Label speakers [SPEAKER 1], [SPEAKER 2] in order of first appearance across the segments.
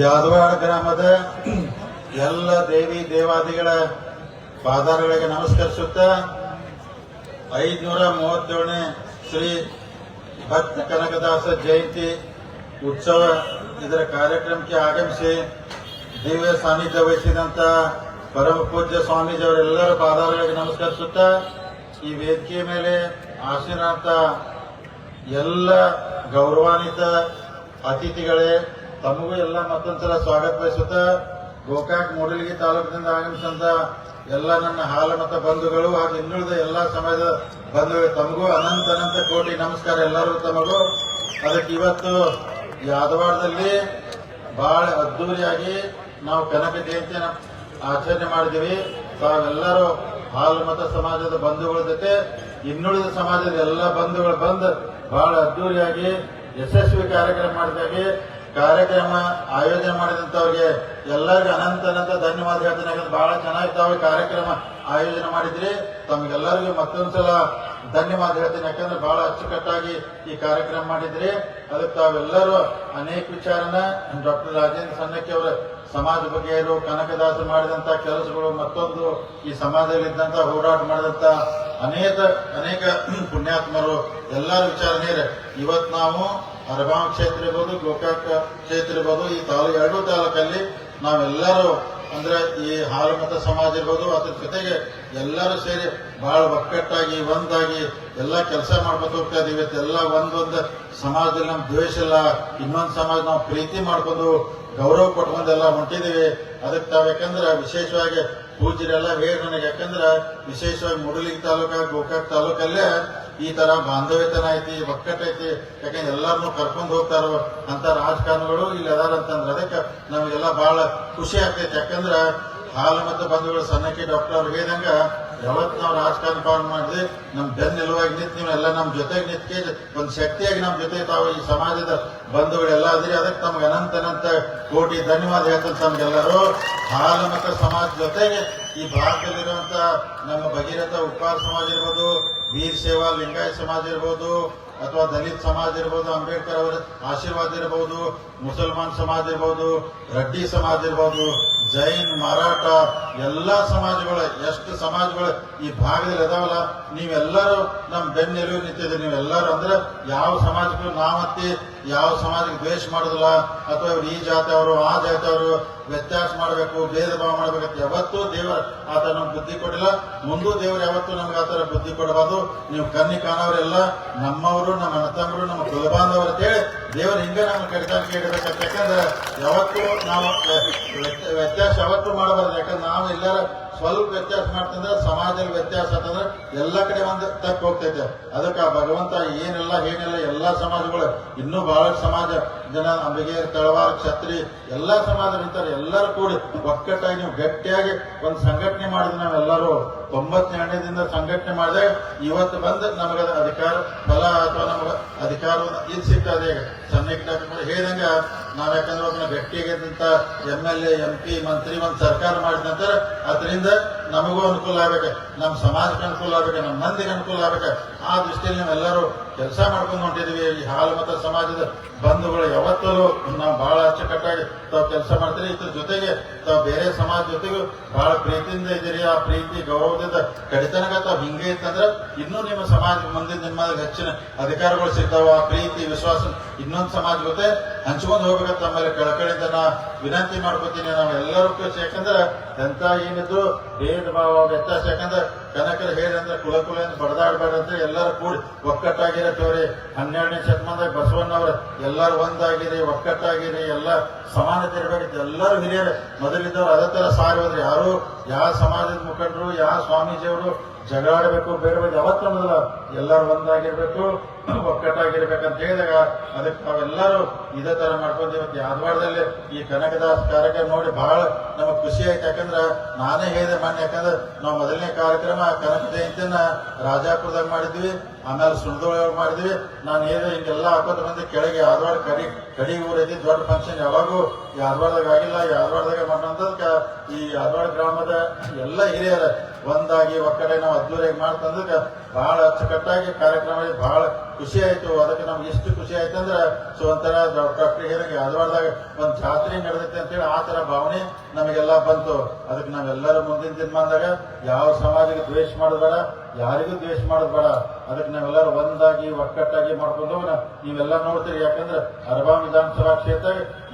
[SPEAKER 1] ಯಾದವಾಡ ಗ್ರಾಮದ ಎಲ್ಲ ದೇವಿ ದೇವಾದಿಗಳ ಪಾದಾರಗಳಿಗೆ ನಮಸ್ಕರಿಸುತ್ತ ಐದುನೂರ ಮೂವತ್ತೇಳನೇ ಶ್ರೀ ಭಕ್ತ ಕನಕದಾಸ ಜಯಂತಿ ಉತ್ಸವ ಇದರ ಕಾರ್ಯಕ್ರಮಕ್ಕೆ ಆಗಮಿಸಿ ದಿವ್ಯ ಸಾನ್ನಿಧ್ಯ ವಹಿಸಿದಂತ ಪರಮ ಪೂಜ್ಯ ಸ್ವಾಮೀಜಿಯವರೆಲ್ಲರ ಪಾದಾರಗಳಿಗೆ ನಮಸ್ಕರಿಸುತ್ತ ಈ ವೇದಿಕೆಯ ಮೇಲೆ ಆಶೀರ್ವಾದ ಎಲ್ಲ ಗೌರವಾನ್ವಿತ ಅತಿಥಿಗಳೇ ತಮಗೂ ಎಲ್ಲ ಮತ್ತೊಂದ್ಸಲ ಸ್ವಾಗತ ಬಯಸುತ್ತ ಗೋಕಾಕ್ ಮೂಡಲಗಿ ತಾಲೂಕಿನಿಂದ ಆಗಮಿಸಿದಂತ ಎಲ್ಲ ನನ್ನ ಹಾಲಮತ ಬಂಧುಗಳು ಹಾಗೂ ಇನ್ನುಳಿದ ಎಲ್ಲ ಸಮಯದ ಬಂಧುಗಳು ತಮಗೂ ಅನಂತ ಅನಂತ ಕೋಟಿ ನಮಸ್ಕಾರ ಎಲ್ಲರೂ ತಮಗೂ. ಅದಕ್ಕೆ ಇವತ್ತು ಯಾದವಾಡದಲ್ಲಿ ಬಹಳ ಅದ್ದೂರಿಯಾಗಿ ನಾವು ಕನಕ ಜಯಂತಿಯನ್ನು ಆಚರಣೆ ಮಾಡಿದೀವಿ ತಾವೆಲ್ಲರೂ ಹಾಲು ಮತ ಸಮಾಜದ ಬಂಧುಗಳ ಜೊತೆ ಇನ್ನುಳಿದ ಸಮಾಜದ ಎಲ್ಲ ಬಂಧುಗಳು ಬಂದು ಬಹಳ ಅದ್ದೂರಿಯಾಗಿ ಯಶಸ್ವಿ ಕಾರ್ಯಕ್ರಮ ಮಾಡಿದಾಗೆ ಕಾರ್ಯಕ್ರಮ ಆಯೋಜನೆ ಮಾಡಿದಂತವ್ರಿಗೆ ಎಲ್ಲರಿಗೂ ಅನಂತ ಅನಂತ ಧನ್ಯವಾದ ಹೇಳ್ತೀನಿ. ಯಾಕಂದ್ರೆ ಬಹಳ ಚೆನ್ನಾಗಿ ತಾವು ಕಾರ್ಯಕ್ರಮ ಆಯೋಜನೆ ಮಾಡಿದ್ರಿ ತಮಗೆಲ್ಲರಿಗೂ ಮತ್ತೊಂದ್ಸಲ ಧನ್ಯವಾದ ಹೇಳ್ತೀನಿ. ಯಾಕಂದ್ರೆ ಬಹಳ ಅಚ್ಚುಕಟ್ಟಾಗಿ ಈ ಕಾರ್ಯಕ್ರಮ ಮಾಡಿದ್ರಿ ಅದಕ್ಕೆ ತಾವೆಲ್ಲರೂ ಅನೇಕ ವಿಚಾರನ ಡಾಕ್ಟರ್ ರಾಜೇಂದ್ರ ಸನ್ನಕ್ಕೆ ಅವರ ಸಮಾಜ ಬಗ್ಗೆಯರು ಕನಕದಾಸ ಮಾಡಿದಂತ ಕೆಲಸಗಳು, ಮತ್ತೊಂದು ಈ ಸಮಾಜದಲ್ಲಿದ್ದಂತ ಹೋರಾಟ ಮಾಡಿದಂತ ಅನೇಕ ಅನೇಕ ಪುಣ್ಯಾತ್ಮರು ಎಲ್ಲರ ವಿಚಾರ ಇದೆ ಇವತ್ತು ನಾವು ಅರಬಾಂ ಕ್ಷೇತ್ರ ಇರ್ಬೋದು, ಗೋಕಾಕ್ ಕ್ಷೇತ್ರ ಇರ್ಬೋದು, ಈ ತಾಲೂಕು ಎರಡು ತಾಲೂಕಲ್ಲಿ ನಾವೆಲ್ಲರೂ ಅಂದ್ರೆ ಈ ಹಾಲುಮತ ಸಮಾಜ ಇರ್ಬೋದು, ಅದ್ರ ಜೊತೆಗೆ ಎಲ್ಲರೂ ಸೇರಿ ಬಹಳ ಒಕ್ಕಟ್ಟಾಗಿ, ಒಂದಾಗಿ ಎಲ್ಲ ಕೆಲಸ ಮಾಡ್ಕೊತ ಹೋಗ್ತಾ ಇದೀವಿ. ಇವತ್ತೆಲ್ಲ ಒಂದೊಂದು ಸಮಾಜದಲ್ಲಿ ನಮ್ ದ್ವೇಷ ಇಲ್ಲ, ಇನ್ನೊಂದು ಸಮಾಜ ನಾವು ಪ್ರೀತಿ ಮಾಡ್ಕೊಂಡು ಗೌರವ ಕೊಟ್ಕೊಂಡು ಎಲ್ಲ ಹೊಂಟಿದೀವಿ. ಅದಕ್ಕೆ ತಾವು ಯಾಕಂದ್ರೆ ವಿಶೇಷವಾಗಿ ಪೂಜಿರಲ್ಲ ಹೇಳಿ ನನಗೆ, ಯಾಕಂದ್ರೆ ವಿಶೇಷವಾಗಿ ಮುಡಲಿಗೆ ತಾಲೂಕ, ಗೋಕಾಕ್ ತಾಲೂಕಲ್ಲೇ ಈ ತರ ಬಾಂಧವ್ಯತನ ಐತಿ ಒಕ್ಕಟ್ಟೈತಿ ಯಾಕಂದ್ರೆ ಎಲ್ಲಾರನ್ನು ಕರ್ಕೊಂಡು ಹೋಗ್ತಾರೋ ಅಂತ ರಾಜಕಾರಣಿಗಳು ಇಲ್ಲಿ ಅದಾರ ಅಂತಂದ್ರೆ ಅದಕ್ಕೆ ನಮಗೆಲ್ಲ ಬಹಳ ಖುಷಿ ಆಗ್ತೈತಿ. ಯಾಕಂದ್ರೆ ಹಾಲು ಮತ್ತು ಬಂಧುಗಳು ಸಣ್ಣಕ್ಕೆ ಡಾಕ್ಟರ್ ಅವ್ರು ಹೇಳಿದಂಗ ಯಾವತ್ ನಾವು ರಾಜಕಾರಣ ಪಾಲನೆ ಮಾಡಿದ್ವಿ ನಮ್ ಬೆನ್ ನಿಲುವಾಗಿ ನಿಂತು ನೀವು ಎಲ್ಲ ನಮ್ ಜೊತೆಗೆ ನಿಂತ್ಕೆ ಒಂದ್ ಶಕ್ತಿಯಾಗಿ ನಮ್ ಜೊತೆ ತಾವು ಈ ಸಮಾಜದ ಬಂಧುಗಳೆಲ್ಲ ಅದ್ರಿ ಅದಕ್ಕೆ ತಮ್ಗೆ ಅನಂತ ಅನಂತ ಕೋಟಿ ಧನ್ಯವಾದ ಹೇಳ್ತಾರೆ ತಮ್ಗೆಲ್ಲರೂ. ಹಾಲು ಮತ್ತು ಸಮಾಜ ಜೊತೆಗೆ ಈ ಭಾರತದಲ್ಲಿರುವಂತ ನಮ್ಮ ಭಗೀರಥ ಉಪ್ಪಾರ ಸಮಾಜ ಇರ್ಬೋದು ವೀರ್ ಸೇವಾ, ಲಿಂಗಾಯತ್ ಸಮಾಜ ಇರ್ಬೋದು, ಅಥವಾ ದಲಿತ್ ಸಮಾಜ ಇರ್ಬೋದು, ಅಂಬೇಡ್ಕರ್ ಅವರ ಆಶೀರ್ವಾದ ಇರ್ಬೋದು, ಮುಸಲ್ಮಾನ್ ಸಮಾಜ ಇರ್ಬೋದು, ರಡ್ಡಿ ಸಮಾಜ ಇರ್ಬೋದು, ಜೈನ್, ಮರಾಠ, ಎಲ್ಲಾ ಸಮಾಜಗಳು, ಎಷ್ಟು ಸಮಾಜಗಳು ಈ ಭಾಗದಲ್ಲಿ ಅದಾವಲ್ಲ, ನೀವೆಲ್ಲರೂ ನಮ್ಮ ಬೆನ್ನೆಲುವು ನಿಂತಿದ್ದೀರಿ. ನೀವೆಲ್ಲರೂ ಅಂದ್ರೆ ಯಾವ ಸಮಾಜಕ್ಕೂ ನಾವತ್ತಿ ಯಾವ ಸಮಾಜಕ್ಕೆ ದ್ವೇಷ ಮಾಡೋದಿಲ್ಲ, ಅಥವಾ ಈ ಜಾತಿಯವರು, ಆ ಜಾತಿಯವರು ವ್ಯತ್ಯಾಸ ಮಾಡಬೇಕು ಭೇದ ಭಾವ ಅಂತ ಯಾವತ್ತೂ ದೇವರ ಆತ ನಮ್ಗೆ ಬುದ್ಧಿ ಕೊಟ್ಟಿಲ್ಲ. ಮುಂದೂ ದೇವರು ಯಾವತ್ತೂ ನಮ್ಗೆ ಆತರ ಬುದ್ಧಿ ಕೊಡಬಾರ್ದು. ನೀವು ಕಣ್ಣಿ ಕಾಣೋರೆಲ್ಲ ನಮ್ಮವರು, ನಮ್ಮ ಅಣ್ಣತಮ್ಮರು, ನಮ್ಮ ಕುಲಬಾಂಧವರು ಅಂತೇಳಿ ದೇವರು ಹಿಂಗೆ ನಮ್ಗೆ ಕಡಿತಾಣಿಕೆ ಇಡಬೇಕಂತ. ಯಾಕಂದ್ರೆ ಯಾವತ್ತೂ ನಾವು ವ್ಯತ್ಯ- ವ್ಯತ್ಯಾಸ ಯಾವತ್ತೂ ಮಾಡಬಾರ್ದು. ಯಾಕಂದ್ರೆ ನಾವು ಎಲ್ಲರ ಸ್ವಲ್ಪ ವ್ಯತ್ಯಾಸ ಮಾಡ್ತಂದ್ರೆ ಸಮಾಜದ ವ್ಯತ್ಯಾಸ ಅಂತಂದ್ರೆ ಎಲ್ಲ ಕಡೆ ಒಂದು ತಕ್ಕ ಹೋಗ್ತೈತೆ. ಅದಕ್ಕೆ ಭಗವಂತ ಏನೆಲ್ಲ ಏನೆಲ್ಲ ಎಲ್ಲಾ ಸಮಾಜಗಳು, ಇನ್ನೂ ಬಹಳಷ್ಟು ಸಮಾಜ ಜನ ಅಂಬಿಗೆ ತಳವಾರ ಛತ್ರಿ ಎಲ್ಲ ಸಮಾಜ ಇರ್ತಾರೆ ಎಲ್ಲರೂ ಕೂಡಿ ಒಕ್ಕಟ್ಟಾಗಿ ನೀವು ಗಟ್ಟಿಯಾಗಿ ಒಂದು ಸಂಘಟನೆ ಮಾಡಿದ್ರೆ ನಾವೆಲ್ಲರೂ ತೊಂಬತ್ತೆರಡನೇದಿಂದ ಸಂಘಟನೆ ಮಾಡಿದಾಗ ಇವತ್ತು ಬಂದು ನಮಗೆ ಅಧಿಕಾರ, ಫಲ ಅಥವಾ ನಮಗೆ ಅಧಿಕಾರ ಇದು ಸಿಗ್ತದೆ ಈಗ. ಹೇಳಿದಂಗೆ ಹೇಳಿದಂಗ ನಾವ್ ಯಾಕಂದ್ರೆ ಒಬ್ಬನ ಗಟ್ಟಿಯಾಗಿದ್ದಂತ M L A M P ಮಂತ್ರಿ ಒಂದು ಸರ್ಕಾರ ಮಾಡಿದ ಅದರಿಂದ ನಮಗೂ ಅನುಕೂಲ ಆಗ್ಬೇಕು, ನಮ್ಮ ಸಮಾಜಕ್ಕೆ ಅನುಕೂಲ ಆಗ್ಬೇಕು, ನಮ್ಮ ಮಂದಿಗೆ ಅನುಕೂಲ ಆಗ್ಬೇಕು. ಆ ದೃಷ್ಟಿಯಲ್ಲಿ ನಾವೆಲ್ಲರೂ ಕೆಲಸ ಮಾಡ್ಕೊಂಡು ಹೊಂಟಿದೀವಿ. ಈ ಹಾಲು ಮತ್ತು ಸಮಾಜದ ಬಂಧುಗಳು ಯಾವತ್ತೂ ನಾವು ಬಹಳ ಅಚ್ಚುಕಟ್ಟಾಗಿ ತಾವು ಕೆಲಸ ಮಾಡ್ತೀರಿ. ಇದ್ರ ಜೊತೆಗೆ ತಾವು ಬೇರೆ ಸಮಾಜ ಜೊತೆಗೂ ಬಹಳ ಪ್ರೀತಿಯಿಂದ ಇದ್ದೀರಿ. ಆ ಪ್ರೀತಿ, ಗೌರವದಿಂದ ಕಡಿತನಕ ತಾವು ಹಿಂಗೆ ಇತ್ತಂದ್ರೆ ಇನ್ನೂ ನಿಮ್ಮ ಸಮಾಜ ಮುಂದೆ ನಿಮ್ಮ ಹೆಚ್ಚಿನ ಅಧಿಕಾರಗಳು ಸಿಗ್ತಾವ. ಆ ಪ್ರೀತಿ, ವಿಶ್ವಾಸ ಇನ್ನೊಂದು ಸಮಾಜ ಜೊತೆ ಹಂಚ್ಕೊಂಡು ಹೋಗ್ಬೇಕಂತ ಆಮೇಲೆ ಕಳಕಳಿಯಿಂದ ನಾ ವಿನಂತಿ ಮಾಡ್ಕೊತೀನಿ ನಾವು ಎಲ್ಲರೂ ಖುಷಿ ಯಾಕಂದ್ರೆ ಎಂತ ಏನಿದ್ರು ಭೇದ ಭಾವ, ವ್ಯತ್ಯಾಸ. ಯಾಕಂದ್ರೆ ಕನಕರು ಹೇಳಿ ಅಂದ್ರೆ ಕುಲ ಕುಲ ಬಡದಾಡಬೇಡ ಅಂತ ಎಲ್ಲರೂ ಕೂಡಿ ಒಕ್ಕಟ್ಟಾಗಿರತ್ತವ್ರಿ. ಹನ್ನೆರಡನೇ ಶತಮಾನದಾಗ ಬಸವಣ್ಣವ್ರ ಎಲ್ಲರೂ ಒಂದಾಗಿರಿ, ಒಕ್ಕಟ್ಟಾಗಿರಿ, ಎಲ್ಲ ಸಮಾನತೆ ಇರಬೇಕು ಎಲ್ಲರೂ ಹಿರಿಯರು, ಮೊದಲಿದ್ದವ್ರು ಅದೇ ತರ ಸಾರಿ ಹೋದ್ರೆ ಯಾರು, ಯಾವ ಸಮಾಜದ ಮುಖಂಡರು, ಯಾವ ಸ್ವಾಮೀಜಿಯವರು ಜಗಳಾಡಬೇಕು ಬೇಡಬೇಕು ಯಾವತ್ತ ಅನ್ನೋದಿಲ್ಲ ಎಲ್ಲರೂ ಒಂದಾಗಿರ್ಬೇಕು ಒಕ್ಕಟ್ಟಾಗಿರ್ಬೇಕಂತ ಹೇಳಿದಾಗ ಅದಕ್ಕೆ ನಾವೆಲ್ಲರೂ ಇದೇ ತರ ಮಾಡ್ಕೊಂಡು ಇವತ್ತು ಯಾದವಾಡದಲ್ಲಿ ಈ ಕನಕದಾಸ ಕಾರ್ಯಕ್ರಮ ನೋಡಿ ಬಹಳ ನಮಗ್ ಖುಷಿ ಆಯ್ತು. ಯಾಕಂದ್ರ ನಾನೇ ಹೇಳಿದೆ ಮಾನ್ಯ ಯಾಕಂದ್ರೆ ನಾವು ಮೊದಲನೇ ಕಾರ್ಯಕ್ರಮ ಕನಕ ಜಯಂತಿಯನ್ನ ರಾಜಾಪುರದಾಗ ಮಾಡಿದ್ವಿ, ಆಮೇಲೆ ಸುಳ್ದೊಳಗೆ ಮಾಡಿದ್ವಿ. ನಾನು ಹೇಳಿದೆ, ಹಿಂಗೆಲ್ಲ ಹಾಕೋತ ಬಂದು. ಕೆಳಗೆ ಯಾದವಾಡ ಕಡಿ ಕಡಿ ಊರೈತಿ ದೊಡ್ಡ ಫಂಕ್ಷನ್ ಯಾವಾಗೂ ಯಾದವಾಡದಾಗ ಆಗಿಲ್ಲ ಯಾದವಾಡದಾಗ ಮಾಡೋದಕ್ಕ ಈ ಯಾದವಾಡ ಗ್ರಾಮದ ಎಲ್ಲ ಹಿರಿಯರ ಒಂದಾಗಿ ಒಕ್ಕಡೆ ನಾವು ಅದ್ದೂರಿಯಾಗಿ ಮಾಡ್ತಂದಕ್ಕೆ ಬಹಳ ಅಚ್ಚುಕಟ್ಟಾಗಿ ಕಾರ್ಯಕ್ರಮ ಬಹಳ ಖುಷಿ ಆಯ್ತು. ಅದಕ್ಕೆ ನಮ್ಗೆ ಎಷ್ಟು ಖುಷಿ ಆಯ್ತು ಅಂದ್ರೆ ಸೊ ಒಂಥರ ಡಾಕ್ಟರ್ ಹೇರಂಗೆ ಯಾದವಾರದಾಗ ಒಂದ್ ಜಾತ್ರೆ ನಡೆದೈತೆ ಅಂತೇಳಿ ಆ ತರ ಭಾವನೆ ನಮಗೆಲ್ಲ ಬಂತು. ಅದಕ್ಕೆ ನಾವೆಲ್ಲರೂ ಮುಂದಿನ ದಿನಮಾನದಾಗ ಯಾವ ಸಮಾಜಕ್ಕೆ ದ್ವೇಷ ಮಾಡೋದ್ಬೇಡ ಯಾರಿಗೂ ದ್ವೇಷ ಮಾಡೋದ್ ಬೇಡ. ಅದಕ್ಕೆ ನಾವೆಲ್ಲರೂ ಒಂದಾಗಿ, ಒಕ್ಕಟ್ಟಾಗಿ ಮಾಡ್ಕೊಂಡು ನೀವೆಲ್ಲ ನೋಡ್ತೀರಿ. ಯಾಕಂದ್ರೆ ಅರಬಾ ವಿಧಾನಸಭಾ ಕ್ಷೇತ್ರ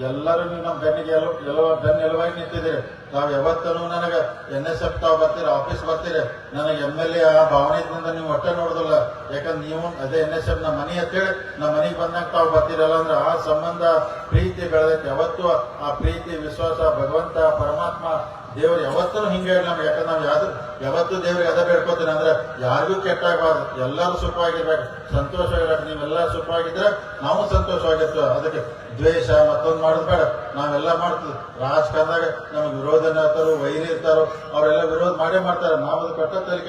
[SPEAKER 1] ಎಲ್ಲರೂ ನೀವು ನಮ್ಮ ಬೆನ್ನಿಗೆ ಎಲ್ಲ ಬೆನ್ನ ಎಲುವಾಗಿ ನಿಂತಿದ್ದೀರಿ. ನಾವು ಯಾವತ್ತೂ ನನಗೆ ಎನ್ ಎಸ್ ಎಫ್ ತಾವು ಬರ್ತೀರಿ, ಆಫೀಸ್ ಬರ್ತೀರಿ. ನನಗೆ ಎಂ ಎಲ್ ಎ ಆ ಭಾವನೆ ನೀವು ಒಟ್ಟೆ ನೋಡೋದಿಲ್ಲ. ಯಾಕಂದ್ರೆ ನೀವು ಅದೇ ಎನ್ ಎಸ್ ನಮ್ಮ ಮನೆ ಅಂತೇಳಿ ನಮ್ಮ ಮನೆಗೆ ಬಂದಾಗ ತಾವು ಬರ್ತೀರಲ್ಲ ಅಂದ್ರೆ ಆ ಸಂಬಂಧ ಪ್ರೀತಿ ಬೆಳೆದೈತೆ ಅವತ್ತು ಆ ಪ್ರೀತಿ, ವಿಶ್ವಾಸ, ಭಗವಂತ, ಪರಮಾತ್ಮ ದೇವ್ರು ಯಾವತ್ತೂ ಹಿಂಗೆ ನಮ್ಗೆ ಯಾಕಂದ್ರೆ ನಾವು ಯಾವ್ದು ಯಾವತ್ತು ದೇವ್ರಿಗೆ ಅದ ಬೇಡ್ಕೋತೀನಿ ಅಂದ್ರೆ ಯಾರಿಗೂ ಕೆಟ್ಟಾಗಬಾರ್ದು. ಎಲ್ಲರೂ ಸುಖವಾಗಿರ್ಬೇಕು ಸಂತೋಷವಾಗಿರ್ಬೇಕು. ನೀವೆಲ್ಲ ಸುಖವಾಗಿದ್ರೆ ನಾವು ಸಂತೋಷವಾಗಿರ್ತೇವೆ. ಅದಕ್ಕೆ ದ್ವೇಷ ಮತ್ತೊಂದು ಮಾಡೋದು ಬೇಡ. ನಾವೆಲ್ಲ ಮಾಡ್ತೀವಿ. ರಾಜಕಾರಣದಾಗ ನಮಗೆ ವಿರೋಧನ ಇರ್ತಾರೋ, ವೈರಿ ಇರ್ತಾರೋ, ಅವರೆಲ್ಲ ವಿರೋಧ ಮಾಡೇ ಮಾಡ್ತಾರೆ. ನಾವು ಅದು ಕಟ್ಟ ತಲೆ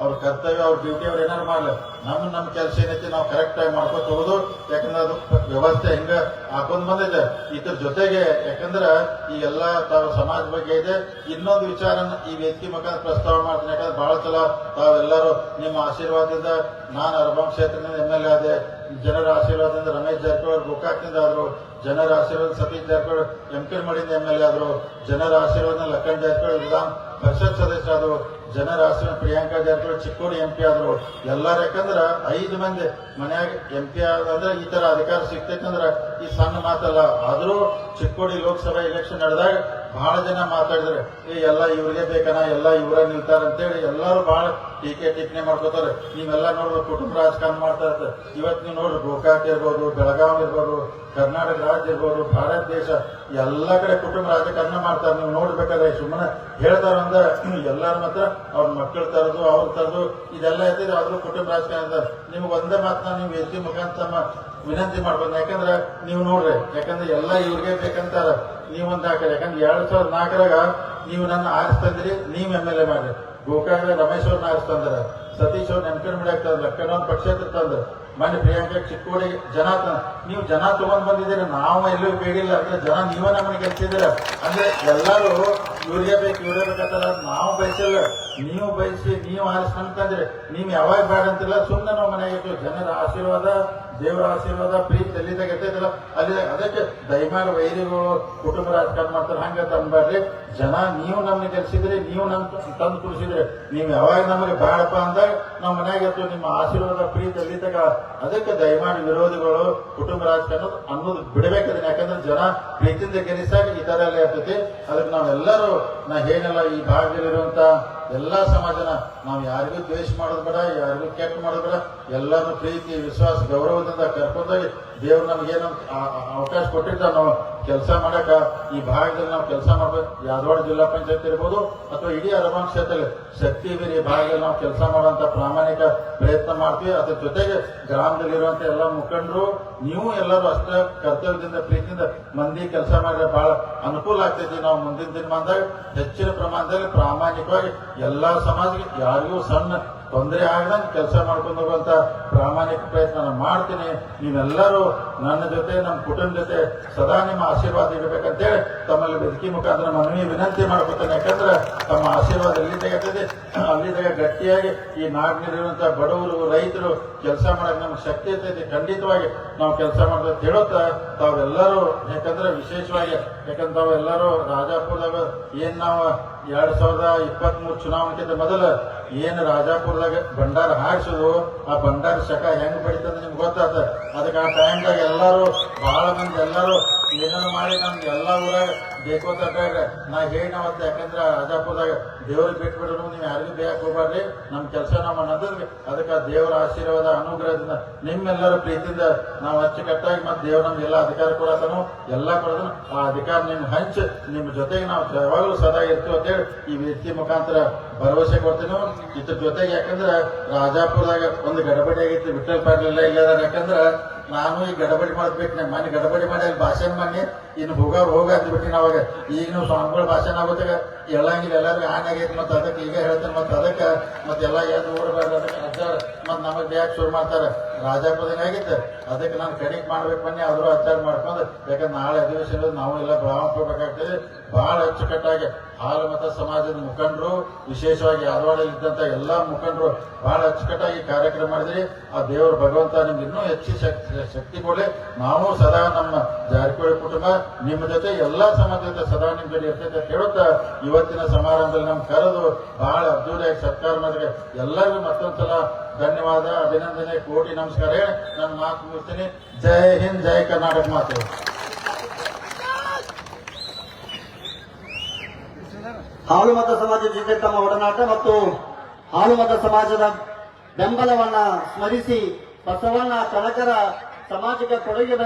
[SPEAKER 1] ಅವ್ರ ಕರ್ತವ್ಯ, ಅವ್ರ ಡ್ಯೂಟಿ ಅವ್ರು ಏನಾರು ಮಾಡಲಿ. ನಮ್ಮ ನಮ್ಮ ಕೆಲಸ ಏನೈತಿ ನಾವು ಕರೆಕ್ಟಾಗಿ ಮಾಡ್ಕೊತ ಹೋಗೋದು. ಯಾಕಂದ್ರೆ ಅದು ವ್ಯವಸ್ಥೆ ಹಿಂಗ ಹಾಕೊಂಡು ಬಂದಿದೆ ಇದ್ರ ಜೊತೆಗೆ ಯಾಕಂದ್ರೆ ಈ ಎಲ್ಲ ತಾವು ಸಮಾಜ ಬಗ್ಗೆ ಇದೆ. ಇನ್ನೊಂದು ವಿಚಾರ ಈ ವೇದಿಕೆ ಮುಖಾಂತರ ಪ್ರಸ್ತಾವ ಮಾಡ್ತೀನಿ. ಯಾಕಂದ್ರೆ ಬಹಳ ಚಲ ತಾವೆಲ್ಲರೂ ನಿಮ್ಮ ಆಶೀರ್ವಾದದಿಂದ ನಾನು ಅರಬಾಂ ಕ್ಷೇತ್ರದಿಂದ ಎಂ ಎಲ್ ಎ ಆದೆ, ಜನರ ಆಶೀರ್ವಾದದಿಂದ ರಮೇಶ್ ಜಾರಕಿಹೊಳಿ ಗೋಕಾಕ್ನಿಂದ ಆದ್ರು, ಜನರ ಆಶೀರ್ವಾದ ಸತೀಶ್ ಜಾರಕಿಹೊಳಿ ಎಂ ಕೆ ಮಡಿಯಿಂದ ಎಂ ಎಲ್ ಎ ಆದ್ರು, ಜನರ ಆಶೀರ್ವಾದ ಲಕ್ಕಣ್ ಜಾರಕಿಹೊಳಿ, ವಿಧಾನ ಪರಿಷತ್ ಸದಸ್ಯರಾದ್ರು ಜನರ ಆಶೀರ್ವಾದ ಪ್ರಿಯಾಂಕಾ ಜಾರಕಿಹೊಳಿ, ಚಿಕ್ಕೋಡಿ ಎಂ ಪಿ ಆದ್ರು. ಎಲ್ಲಾರು ಯಾಕಂದ್ರ ಐದು ಮಂದಿ ಮನೆಯಾಗ ಎಂ ಪಿ ಆದ್ರೆ ಈ ತರ ಅಧಿಕಾರ ಸಿಗ್ತೈತಂದ್ರ ಈ ಸಣ್ಣ ಮಾತಲ್ಲ. ಆದ್ರೂ ಚಿಕ್ಕೋಡಿ ಲೋಕಸಭಾ ಎಲೆಕ್ಷನ್ ನಡೆದಾಗ ಬಹಳ ಜನ ಮಾತಾಡಿದ್ರೆ, ಏ, ಎಲ್ಲ ಇವ್ರಿಗೆ ಬೇಕನ? ಎಲ್ಲ ಇವರೇ ನಿಲ್ತಾರ? ಅಂತೇಳಿ ಎಲ್ಲರೂ ಬಹಳ ಟೀಕೆ ಟಿಪ್ಪಣಿ ಮಾಡ್ಕೋತಾರೆ. ನೀವೆಲ್ಲ ನೋಡ್ರಿ ಕುಟುಂಬ ರಾಜಕಾರಣ ಮಾಡ್ತಾ ಇರ್ತಾರೆ. ಇವತ್ತು ನೀವು ನೋಡ್ರಿ, ಗೋಕಾಕ್ ಇರ್ಬೋದು, ಬೆಳಗಾವಿ ಇರ್ಬೋದು, ಕರ್ನಾಟಕ ರಾಜ್ಯ ಇರ್ಬೋದು, ಭಾರತ ದೇಶ, ಎಲ್ಲ ಕಡೆ ಕುಟುಂಬ ರಾಜಕಾರಣ ಮಾಡ್ತಾರೆ. ನೀವು ನೋಡ್ಬೇಕಾದ್ರೆ ಸುಮ್ಮನೆ ಹೇಳ್ತಾರ ಅಂದ ಎಲ್ಲರ ಮಾತ್ರ ಅವ್ರ ಮಕ್ಕಳ ತರದು, ಅವ್ರ ತರದು, ಇದೆಲ್ಲ ಇರ್ತಿದ್ರೆ ಆದ್ರೂ ಕುಟುಂಬ ರಾಜಕಾರಣ ನಿಮ್ಗೆ ಒಂದೇ ಮಾತನ್ನ ನೀವು ಎತ್ತಿ ಮುಖಾಂತರ ವಿನಂತಿ ಮಾಡ್ಬೋದು. ಯಾಕಂದ್ರೆ ನೀವು ನೋಡ್ರಿ, ಯಾಕಂದ್ರೆ ಎಲ್ಲ ಇವ್ರಿಗೆ ಬೇಕಂತಾರ. ನೀವೊಂದು ಹಾಕಿರಿ ಯಾಕಂದ್ರೆ ಎರಡ್ ಸಾವಿರದ ನಾಲ್ಕರಾಗ ನೀವು ನನ್ನ ಆರಿಸ್ತಂದ್ರಿ ನೀವು ಎಂ ಎಲ್ ಎ ಮಾಡ್ರಿ. ಗೋಕಾಕ ರಮೇಶ್ ಅವ್ರನ್ನ ಆರಿಸ್ತಂದ್ರ ಸತೀಶ್ ಅವ್ರನ್ನ ನೆನ್ಕಣ್ ಬಿಡಾಕ್ ತಂದ್ರ ಲಕ್ಕಣ ಪಕ್ಷೇತ್ರ ತಂದ್ರ. ಮನೆ ಪ್ರಿಯಾಂಕ ಚಿಕ್ಕೋಡಿ ಜನ ನೀವು ಜನ ತಗೊಂಡ್ ಬಂದಿದ್ದೀರಿ. ನಾವು ಎಲ್ಲೂ ಬೇಡಿಲ್ಲ. ಅಂದ್ರೆ ಜನ ನೀವೇ ನಮ್ಮನ್ನ ಗೆಲ್ಸಿದ್ದೀರ. ಅಂದ್ರೆ ಎಲ್ಲರೂ ಇವ್ರಿಗೆ ಬೇಕು ಇವ್ರಿಗೆ ಬೇಕಂತಾರ ನಾವು ಬಯಸಿಲ್ಲ. ನೀವು ಬಯಸಿ, ನೀವು ಆರಿಸ್ಕೊಂತಂದ್ರೆ ನೀವು ಯಾವಾಗ ಬೇಡ ಅಂತಿಲ್ಲ. ಸುಮ್ಮನೆ ನಾವು ಮನೆಗೆ ಜನರ ಆಶೀರ್ವಾದ ದೇವರ ಆಶೀರ್ವಾದ, ಪ್ರೀತಿ ಎಲ್ಲಿದಾಗ ಇರ್ತೈತಲ್ಲ ಅಲ್ಲಿ ಅದಕ್ಕೆ ದಯಮಾರ ವೈರಿಗಳು, ಕುಟುಂಬ ರಾಜಕಾರಣ ಮಾಡ್ತಾರೆ, ಹಂಗ ತಂದ್ಬಾರ್ರಿ ಜನ, ನೀವು ನಮ್ಗೆ ಗೆಲ್ಸಿದ್ರಿ, ನೀವು ನಮ್ ತಂದು ಕುಡಿಸಿದ್ರಿ, ನೀವು ಯಾವಾಗ ನಮಗೆ ಬೇಡಪ್ಪ ಅಂದಾಗ ನಮ್ಮ ಮನೆಯಾಗ ಇರ್ತೀವಿ ನಿಮ್ಮ ಆಶೀರ್ವಾದ, ಪ್ರೀತಿ ಎಲ್ಲಿದಾಗ ಅದಕ್ಕೆ ದಯಮಾಡಿ ವಿರೋಧಿಗಳು, ಕುಟುಂಬ ರಾಜಕಾರಣ ಅನ್ನೋದು ಬಿಡಬೇಕದನ್ನ ಯಾಕಂದ್ರೆ ಜನ ಪ್ರೀತಿಯಿಂದ ಗೆಲ್ಲಿಸಾಗ ಈ ತರ ಎಲ್ಲ ಇರ್ತೈತಿ. ಅದಕ್ಕೆ ನಾವೆಲ್ಲರೂ ನಾ ಏನೆಲ್ಲ ಈ ಭಾಗದಲ್ಲಿರುವಂತ ಎಲ್ಲಾ ಸಮಾಜನ, ನಾವು ಯಾರಿಗೂ ದ್ವೇಷ ಮಾಡೋದು ಬೇಡ, ಯಾರಿಗೂ ಕೆಟ್ಟ ಮಾಡೋದು ಬೇಡ. ಎಲ್ಲರೂ ಪ್ರೀತಿ, ವಿಶ್ವಾಸ, ಗೌರವದಿಂದ ಕರ್ಕೊಂಡೋಗಿ ದೇವ್ರು ನಮಗೇನು ಅವಕಾಶ ಕೊಟ್ಟಿರ್ತಾನೋ ಕೆಲಸ ಮಾಡಕ, ಈ ಭಾಗದಲ್ಲಿ ನಾವು ಕೆಲಸ ಮಾಡ್ಬೇಕು. ಯಾದವಾಡ ಜಿಲ್ಲಾ ಪಂಚಾಯತ್ ಇರ್ಬೋದು ಅಥವಾ ಇಡೀ ಅರಮಾನ್ ಕ್ಷೇತ್ರದಲ್ಲಿ ಶಕ್ತಿ ಬೀರಿ ಭಾಗದಲ್ಲಿ ನಾವು ಕೆಲಸ ಮಾಡುವಂತ ಪ್ರಾಮಾಣಿಕ ಪ್ರಯತ್ನ ಮಾಡ್ತೀವಿ. ಅದ್ರ ಜೊತೆಗೆ ಗ್ರಾಮದಲ್ಲಿರುವಂತ ಎಲ್ಲ ಮುಖಂಡರು, ನೀವು ಎಲ್ಲರೂ ಅಷ್ಟ ಕರ್ತವ್ಯದಿಂದ, ಪ್ರೀತಿಯಿಂದ ಮಂದಿ ಕೆಲಸ ಮಾಡಿದ್ರೆ ಬಹಳ ಅನುಕೂಲ ಆಗ್ತೈತಿ. ನಾವು ಮುಂದಿನ ದಿನಮಾನದಾಗ ಹೆಚ್ಚಿನ ಪ್ರಮಾಣದಲ್ಲಿ ಪ್ರಾಮಾಣಿಕವಾಗಿ ಎಲ್ಲಾ ಸಮಾಜಕ್ಕೆ, ಯಾರಿಗೂ ಸಣ್ಣ ತೊಂದರೆ ಆಗದಂಗೆ ಕೆಲಸ ಮಾಡ್ಕೊಂಡು ಹೋಗುವಂತ ಪ್ರಾಮಾಣಿಕ ಪ್ರಯತ್ನ ನಾನು ಮಾಡ್ತೀನಿ. ನೀವೆಲ್ಲರೂ ನನ್ನ ಜೊತೆ ನಮ್ಮ ಕುಟುಂಬ ಜೊತೆ ಸದಾ ನಿಮ್ಮ ಆಶೀರ್ವಾದ ಇರಬೇಕಂತೇಳಿ ತಮ್ಮಲ್ಲಿ ಬೆದಕಿ ಮುಖಾಂತರ ಮನವಿ ವಿನಂತಿ ಮಾಡ್ಕೊತೇನೆ. ಯಾಕಂದ್ರೆ ತಮ್ಮ ಆಶೀರ್ವಾದ ಎಲ್ಲಿದ್ದಾಗ ಇರ್ತದೆ ಅಲ್ಲಿದ್ದಾಗ ಗಟ್ಟಿಯಾಗಿ ಈ ನಾಡಿನಲ್ಲಿರುವಂತಹ ಬಡವರು, ರೈತರು ಕೆಲಸ ಮಾಡಕ್ಕೆ ನಮ್ಗೆ ಶಕ್ತಿ ಇರ್ತೈತಿ. ಖಂಡಿತವಾಗಿ ನಾವು ಕೆಲಸ ಮಾಡ್ಬೇಕು ಹೇಳುತ್ತಾ ತಾವೆಲ್ಲರೂ, ಯಾಕಂದ್ರೆ ವಿಶೇಷವಾಗಿ, ಯಾಕಂದ್ರೆ ತಾವೆಲ್ಲರೂ ರಾಜಾಪುರದಾಗ ಏನು ನಾವು ಎರಡ್ ಸಾವಿರದ ಇಪ್ಪತ್ತ್ ಮೂರು ಚುನಾವಣೆಗಿಂತ ಮೊದಲ ಏನ್ ರಾಜಾಪುರದಾಗ ಭಂಡಾರ ಹಾರಿಸೋದು, ಆ ಭಂಡಾರ ಶಕ ಹೆಂಗ್ ಬೆಳಿತದ ನಿಮ್ಗೆ ಗೊತ್ತಾತ? ಅದಕ್ಕೆ ಆ ಟೈಮ್ದಾಗ ಎಲ್ಲರೂ ಬಹಳ ಮಂದಿ ಎಲ್ಲರೂ ಏನೇನು ಮಾಡಿ ನಮ್ಗೆ ಎಲ್ಲ ಊರಾಗ ಬೇಕೋ ತಟ್ಟಾಗ ನಾ ಹೇಳಿ ಅವತ್ತು ಯಾಕಂದ್ರೆ ರಾಜಾಪುರದಾಗ ದೇವ್ರಿಗೆ ಬಿಟ್ಬಿಡೋನು ನೀವು ಯಾರಿಗೂ ಬೇಯಕ್ ಹೋಗ್ಬಾರ್ರಿ ನಮ್ಮ ಕೆಲಸ ನಮ್ಮ ಅನ್ನೋದಕ್ಕೆ ಅದಕ್ಕೆ ದೇವರ ಆಶೀರ್ವಾದ, ಅನುಗ್ರಹದಿಂದ ನಿಮ್ಮೆಲ್ಲರ ಪ್ರೀತಿಯಿಂದ ನಾವು ಅಚ್ಚುಕಟ್ಟಾಗಿ ಮತ್ತೆ ದೇವ್ರ ನಮ್ಗೆಲ್ಲ ಅಧಿಕಾರ ಕೊಡತನು ಎಲ್ಲ ಕೊಡೋದನು ಆ ಅಧಿಕಾರ ನಿಮ್ಮ ಹಂಚ್ ನಿಮ್ಮ ಜೊತೆಗೆ ನಾವು ಯಾವಾಗಲೂ ಸದಾ ಇರ್ತೀವಿ ಅಂತೇಳಿ ಈ ವ್ಯಕ್ತಿ ಮುಖಾಂತರ ಭರವಸೆ ಕೊಡ್ತೀನಿ ಇದ್ರ ಜೊತೆಗೆ ಯಾಕಂದ್ರೆ ರಾಜಾಪುರದಾಗ ಒಂದು ಗಡಬಡಿ ಆಗಿತ್ತು ವಿಠಲ್ ಪಾಟೀಲ್ ಇಲ್ಲ ಯಾಕಂದ್ರ ನಾನು ಈಗ ಗಡಬಡಿ ಮಾಡ್ಬೇಕು, ನಾನು ಮನೆ ಗಡಬಡಿ ಮಾಡಿ, ಅಲ್ಲಿ ಭಾಷಣ ಮಾಡಿ ಇನ್ನು ಹೋಗೋರು ಹೋಗ ಅಂದ್ಬಿಟ್ಟಿನ ಅವಾಗ ಈಗ ನೀವು ಸ್ವಾಮಿಗಳ ಭಾಷಣ ಆಗುತ್ತೆ ಹೇಳಂಗಿಲ್ಲ, ಎಲ್ಲರಿಗೂ ಆಗೈತಿ, ಮತ್ತೆ ಅದಕ್ಕೆ ಈಗ ಹೇಳ್ತಾರೆ ಮತ್ತೆ ಅದಕ್ಕೆ ಮತ್ತೆಲ್ಲ ಎದ್ದು ಓಡಬಾರ್ದು, ಅದಕ್ಕೆ ಮತ್ತೆ ನಮಗೆ ಬ್ಯಾಗ್ ಶುರು ಮಾಡ್ತಾರೆ. ರಾಜಾಪದಂಗ ಆಗಿತ್ತು. ಅದಕ್ಕೆ ನಾನು ಕಡಿಮೆ ಮಾಡ್ಬೇಕು ಬನ್ನಿ ಆದರೂ ಅಚ್ಚಾರ ಮಾಡ್ಕೊಂಡು, ಯಾಕಂದ್ರೆ ನಾಳೆ ಅಧಿವೇಶನ ನಾವು ಎಲ್ಲ ಬ್ರಾಹ್ಮಣ ಬೇಕಾಗ್ತದೆ ಬಹಳ ಅಚ್ಚುಕಟ್ಟಾಗಿ. ಹಾಲು ಮತ ಸಮಾಜದ ಮುಖಂಡರು, ವಿಶೇಷವಾಗಿ ಯಾದವಾಡಲ್ಲಿ ಇದ್ದಂತ ಎಲ್ಲಾ ಮುಖಂಡರು ಬಹಳ ಅಚ್ಚುಕಟ್ಟಾಗಿ ಕಾರ್ಯಕ್ರಮ ಮಾಡಿದ್ರಿ. ಆ ದೇವರು ಭಗವಂತ ನಿಮ್ಗೆ ಇನ್ನೂ ಹೆಚ್ಚು ಶಕ್ತಿ ಶಕ್ತಿ ಕೊಡಿ ನಾವು ಸದಾ ನಮ್ಮ ಜಾರಕಿಹೊಳಿ ಕುಟುಂಬ, ನಿಮ್ಮ ಜೊತೆ ಎಲ್ಲಾ ಸಮಾಜದ ಸದಾ ನಿಮ್ಮ ಜೊತೆ ಇರ್ತೈತೆ ಅಂತ ಇವತ್ತಿನ ಸಮಾರಂಭದಲ್ಲಿ ನಮ್ ಕರೆದು ಬಹಳ ಅದ್ದೂರಿಯಾಗಿ ಸತ್ಕಾರ ಮಾಡಿದ್ರೆ ಎಲ್ಲರಿಗೂ ಮತ್ತೊಂದ್ಸಲ ಧನ್ಯವಾದ, ಅಭಿನಂದನೆ, ಕೋಟಿ ನಮಸ್ಕಾರ ಹೇಳಿ ನನ್ನ ಮಾತು ಮುಗಿಸ್ತೀನಿ. ಜೈ ಹಿಂದ್, ಜೈ ಕರ್ನಾಟಕ ಮಾತು.
[SPEAKER 2] ಹಾಲು ಮತ ಸಮಾಜದ ಜೊತೆ ತಮ್ಮ ಒಡನಾಟ ಮತ್ತು ಹಾಲು ಮತ ಸಮಾಜದ ಬೆಂಬಲವನ್ನ ಸ್ಮರಿಸಿ ಬಸವಣ್ಣ ಕನಕರ ಸಮಾಜಕ್ಕೆ ಕೊಡುಗೆ